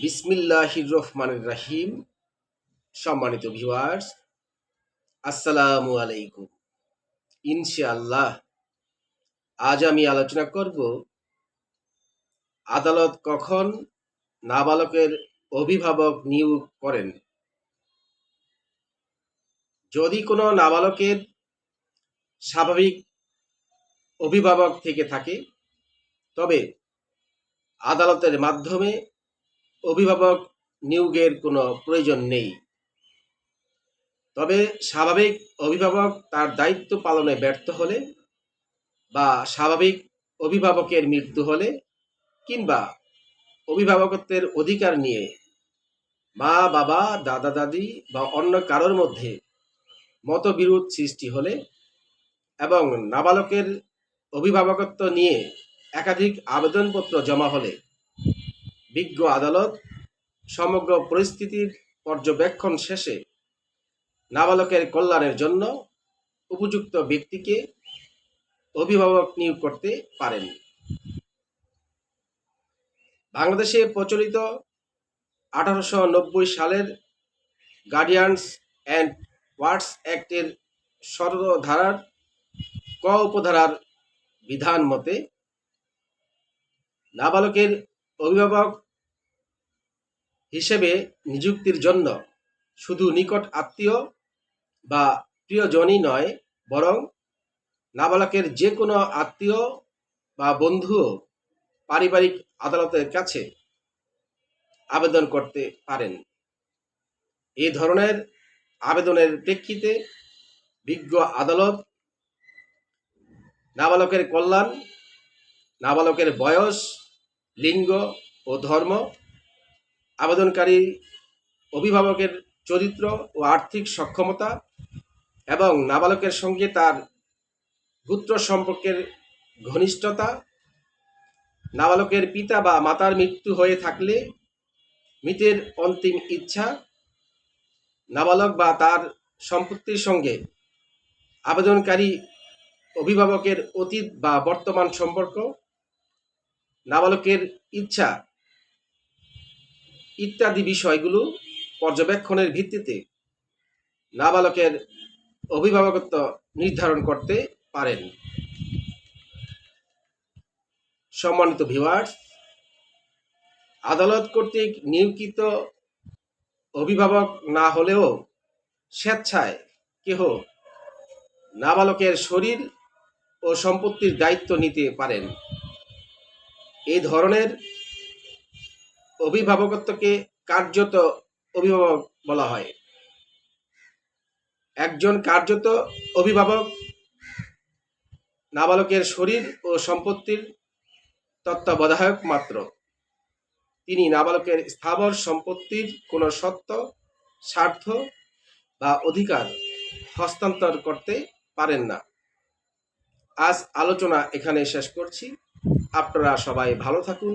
বিসমিল্লাহির রহমানির রাহিম। সম্মানিত ভিউয়ার্স আসসালামু আলাইকুম। ইনশাআল্লাহ, আজ আমি আলোচনা করব আদালত কখন নাবালকের অভিভাবক নিয়োগ করেন। যদি কোনো নাবালকের স্বাভাবিক অভিভাবক থেকে থাকে, তবে আদালতের মাধ্যমে অভিভাবক নিয়োগের কোনো প্রয়োজন নেই। তবে স্বাভাবিক অভিভাবক তার দায়িত্ব পালনে ব্যর্থ হলে বা স্বাভাবিক অভিভাবকের মৃত্যু হলে কিংবা অভিভাবকত্বের অধিকার নিয়ে মা, বাবা, দাদা, দাদি বা অন্য কারোর মধ্যে মতবিরোধ সৃষ্টি হলে এবং নাবালকের অভিভাবকত্ব নিয়ে একাধিক আবেদনপত্র জমা হলে বিজ্ঞ আদালত সমগ্র পরিস্থিতির পর্যবেক্ষণ শেষে নাবালকের কল্যাণের জন্য উপযুক্ত ব্যক্তিকে অভিভাবক নিয়োগ করতে পারেন। বাংলাদেশে প্রচলিত আঠারোশো নব্বই সালের গার্ডিয়ানস অ্যান্ড ওয়ার্ডস অ্যাক্টের ধারার ক উপধারার বিধান মতে, নাবালকের অভিভাবক হিসেবে নিযুক্তির জন্য শুধু নিকট আত্মীয় বা প্রিয়জনই নয়, বরং নাবালকের যে কোনো আত্মীয় বা বন্ধুও পারিবারিক আদালতের কাছে আবেদন করতে পারেন। এই ধরনের আবেদনের প্রেক্ষিতে বিজ্ঞ আদালত নাবালকের কল্যাণ, নাবালকের বয়স, লিঙ্গ ও ধর্ম আবেদনকারী অভিভাবকের চরিত্র ও আর্থিক সক্ষমতা এবং নাবালকের সঙ্গে তার পুত্র সম্পর্কের ঘনিষ্ঠতা, নাবালকের পিতা বা মাতার মৃত্যু হয়ে থাকলে মৃতের অন্তিম ইচ্ছা, নাবালক বা তার সম্পত্তির সঙ্গে আবেদনকারী অভিভাবকের অতীত বা বর্তমান সম্পর্ক, নাবালকের ইচ্ছা ইত্যাদি বিষয়গুলো পর্যবেক্ষণের ভিত্তিতে নাবালকের অভিভাবকত্ব নির্ধারণ করতে পারেন। সম্মানিত ভিউয়ার্স, আদালত কর্তৃক নিয়োজিত অভিভাবক না হলেও স্বেচ্ছায় কেহ নাবালকের শরীর ও সম্পত্তির দায়িত্ব নিতে পারেন। এই ধরনের অভিভাবকত্বকে কার্যত অভিভাবক বলা হয়। একজন কার্যত অভিভাবক নাবালকের শরীর ও সম্পত্তির তত্ত্বাবধায়ক মাত্র। তিনি নাবালকের স্থাবর সম্পত্তির কোনো সত্য, স্বার্থ বা অধিকার হস্তান্তর করতে পারেন না। আজ আলোচনা এখানে শেষ করছি। আপনারা সবাই ভালো থাকুন।